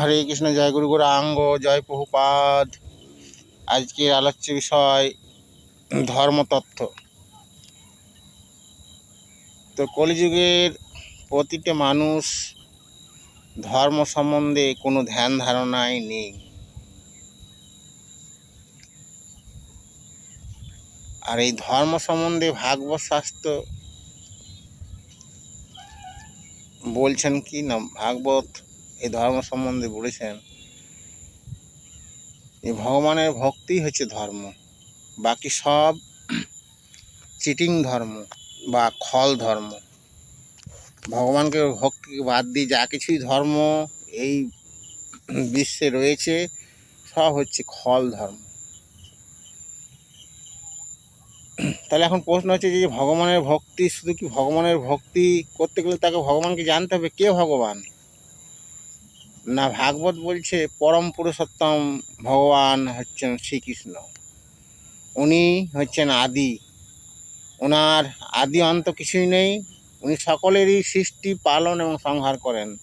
হরে কৃষ্ণ, জয় গুরু গৌরাঙ্গ, জয় প্রভুপাদ। আজকের আলোচ্য বিষয়, ধর্মতত্ত্ব। তো কলিযুগের প্রতিটা মানুষ ধর্ম সম্বন্ধে কোনো ধ্যান ধারণাই নেই। আর এই ধর্ম সম্বন্ধে ভাগবত শাস্ত্র বলছেন কি না? ভাগবত এই ধর্ম সম্বন্ধে বলেছেন এই ভগবানের ভক্তি হচ্ছে ধর্ম। বাকি সব চিটিং ধর্ম বা খল ধর্ম। ভগবানকে ভক্তি বাদ দিয়ে যা কিছুই ধর্ম এই বিশ্বে রয়েছে, সব হচ্ছে খল ধর্ম। তাহলে এখন প্রশ্ন হচ্ছে যে ভগবানের ভক্তি, শুধু কি ভগবানের ভক্তি করতে গেলে তাকে ভগবানকে জানতে হবে? কে ভগবান? না ভাগবত বলছে, পরম পুরুষোত্তম ভগবান হচ্ছেন শ্রীকৃষ্ণ। উনি হচ্ছেন আদি। ওনার আদি অন্ত কিছুই নেই। উনি সকলেরই সৃষ্টি, পালন এবং সংহার করেন।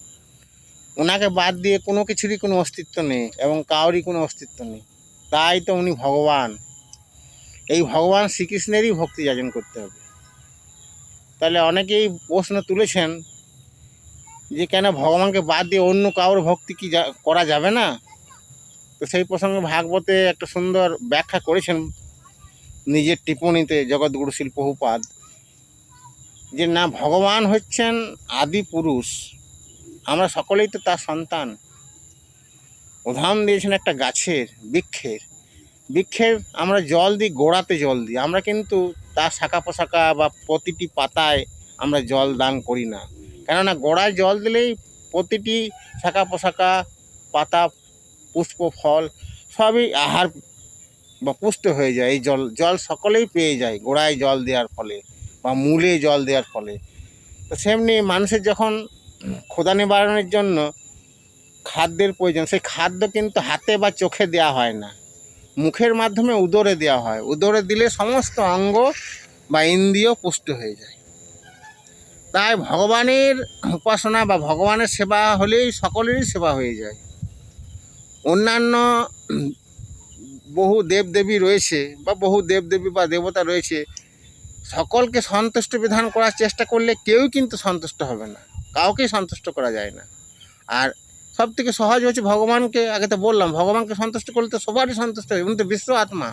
ওনাকে বাদ দিয়ে কোনো কিছুরই কোনো অস্তিত্ব নেই এবং কারোরই কোনো অস্তিত্ব নেই। তাই তো উনি ভগবান। এই ভগবান শ্রীকৃষ্ণেরই ভক্তি যাচন করতে হবে। তাহলে অনেকেই প্রশ্ন তুলেছেন যে কেন ভগবানকে বাদ দিয়ে অন্য কারোর ভক্তি কি করা যাবে না? তো সেই প্রসঙ্গে ভাগবতে একটা সুন্দর ব্যাখ্যা করেছেন নিজের টিপ্পণীতে জগৎগুরু শিল যে না, ভগবান হচ্ছেন আদি পুরুষ, আমরা সকলেই তো তার সন্তান। উদাহরণ দিয়েছেন একটা গাছের, বৃক্ষের। বৃক্ষের আমরা জল দিই, গোড়াতে জল দিই। আমরা কিন্তু তার শাখা পোশাখা বা প্রতিটি পাতায় আমরা জল দান করি না। কেননা গোড়ায় জল দিলেই প্রতিটি শাখা পোশাখা পাতা, পুষ্প, ফল সবই আহার বা পুষ্ট হয়ে যায়। এই জল জল সকলেই পেয়ে যায় গোড়ায় জল দেওয়ার ফলে বা মূলে জল দেওয়ার ফলে। তো সেমনি মানুষের যখন ক্ষুধা নিবারণের জন্য খাদ্যের প্রয়োজন, সেই খাদ্য কিন্তু হাতে বা চোখে দেওয়া হয় না। মুখের মাধ্যমে উদরে দেওয়া হয়। উদরে দিলে সমস্ত অঙ্গ বা ইন্দ্রিয় পুষ্ট হয়ে যায়। তাই ভগবানের উপাসনা বা ভগবানের সেবা হলেই সকলেরই সেবা হয়ে যায়। অন্যান্য বহু দেবদেবী রয়েছে বা বহু দেবদেবী বা দেবতা রয়েছে, সকলকে সন্তুষ্ট বিধান করার চেষ্টা করলে কেউই কিন্তু সন্তুষ্ট হবে না, কাউকেই সন্তুষ্ট করা যায় না। আর সব থেকে সহজ হচ্ছে ভগবানকে, আগে তো বললাম, ভগবানকে সন্তুষ্ট করলে তো সবারই সন্তুষ্ট হবে উনি তো বিশ্ব আত্মা।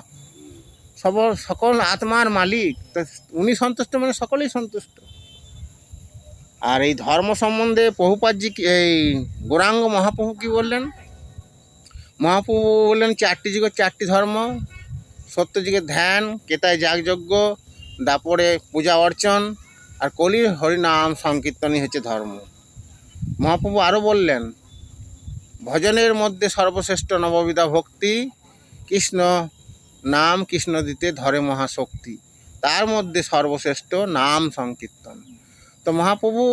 সব, সকল আত্মার মালিক, তো উনি সন্তুষ্ট মানে সকলেই সন্তুষ্ট। আর এই ধর্ম সম্বন্ধে প্রভুপাদজি কি- এই গৌরাঙ্গ মহাপ্রভু কি বললেন? মহাপ্রভু বললেন, চারটি যুগের চারটি ধর্ম সত্যযুগের ধ্যান, কেতায় যাগযজ্ঞ, দাপরে পূজা অর্চন, আর কলির হরিনাম সংকীর্তনই হচ্ছে ধর্ম। মহাপ্রভু আরও বললেন, ভজনের মধ্যে সর্বশ্রেষ্ঠ নববিধা ভক্তি, কৃষ্ণ নাম কৃষ্ণ দিতে ধরে মহাশক্তি। তার মধ্যে সর্বশ্রেষ্ঠ নাম সংকীর্তন। তো মহাপ্রভু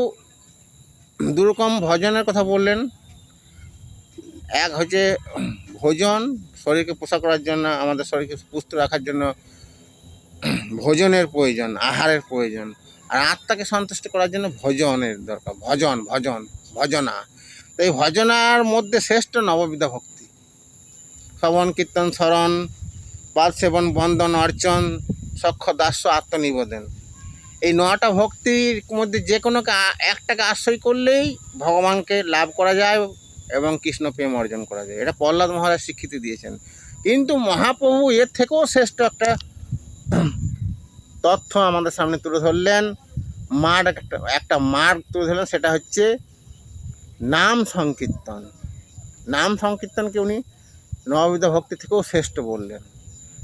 দুরকম ভজনের কথা বললেন। এক হচ্ছে ভোজন, শরীরকে পোষা করার জন্য, আমাদের শরীরকে সুস্থ রাখার জন্য ভোজনের প্রয়োজন, আহারের প্রয়োজন। আর আত্মাকে সন্তুষ্ট করার জন্য ভজনের দরকার, ভজন ভজন, ভজনা। তো এই ভজনার মধ্যে শ্রেষ্ঠ নববিধা ভক্তি। শ্রবণ, কীর্তন, স্মরণ, পাদ সেবন, বন্দন, অর্চন সক্ষ দাস্য, আত্মনিবেদন। এই নটা ভক্তির মধ্যে যে কোনো একটাকে আশ্রয় করলেই ভগবানকে লাভ করা যায় এবং কৃষ্ণ প্রেম অর্জন করা যায়। এটা প্রহ্লাদ মহারাজ স্বীকৃতি দিয়েছেন। কিন্তু মহাপ্রভু এর থেকেও শ্রেষ্ঠ একটা তথ্য আমাদের সামনে তুলে ধরলেন। মার একটা একটা মার্গ তুলে ধরলেন, সেটা হচ্ছে নাম সংকীর্তন। নাম সংকীর্তনকে উনি নববিধ ভক্তি থেকেও শ্রেষ্ঠ বললেন।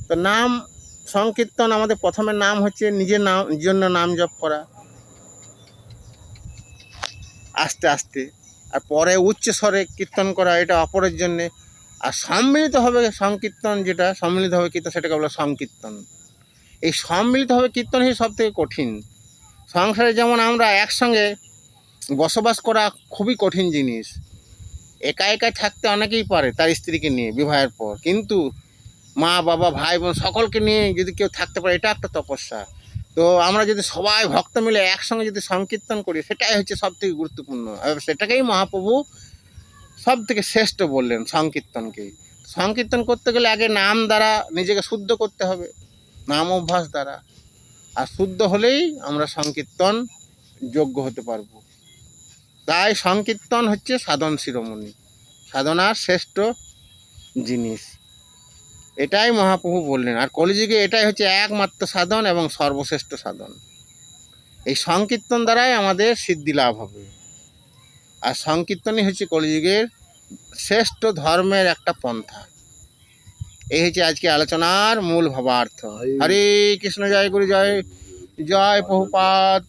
তো নাম সংকীর্তন আমাদের প্রথমে নাম হচ্ছে নিজের নাম, জন্য নাম জপ করা। আস্তে আস্তে। আর পরে উচ্চ স্বরে কীর্তন করা, এটা অপরের জন্যে। আর সম্মিলিত হবে সংকীর্তন যেটা সম্মিলিত হবে কীর্তন, সেটাকে বলা সংকীর্তন। এই সম্মিলিতভাবে কীর্তন হচ্ছে সব থেকে কঠিন। সংসারে যেমন আমরা একসঙ্গে বসবাস করা খুবই কঠিন জিনিস। একা একা থাকতে অনেকেই পারে তার স্ত্রীকে নিয়ে বিবাহের পর। কিন্তু মা, বাবা, ভাই, বোন সকলকে নিয়ে যদি কেউ থাকতে পারে, এটা একটা তপস্যা। তো আমরা যদি সবাই ভক্ত মিলে একসঙ্গে যদি সংকীর্তন করি, সেটাই হচ্ছে সব থেকে গুরুত্বপূর্ণ সেটাকেই মহাপ্রভু সব থেকে শ্রেষ্ঠ বললেন সংকীর্তনকে সংকীর্তন করতে গেলে আগে নাম দ্বারা নিজেকে শুদ্ধ করতে হবে, নাম অভ্যাস দ্বারা। আর শুদ্ধ হলেই আমরা সংকীর্তন যোগ্য হতে পারব। তাই সংকীর্তন হচ্ছে সাধন শিরোমণি। সাধনার শ্রেষ্ঠ জিনিস। এটাই মহাপ্রভু বললেন। আর কলিযুগে এটাই হচ্ছে একমাত্র সাধন এবং সর্বশ্রেষ্ঠ সাধন। এই সংকীর্তন দ্বারাই আমাদের সিদ্ধি লাভ হবে। আর সংকীর্তনই হচ্ছে কলিযুগের শ্রেষ্ঠ ধর্মের একটা পন্থা। এই হচ্ছে আজকে আলোচনার মূল ভাবার্থ। হরে কৃষ্ণ জয় গুরু জয় জয় বহুপাত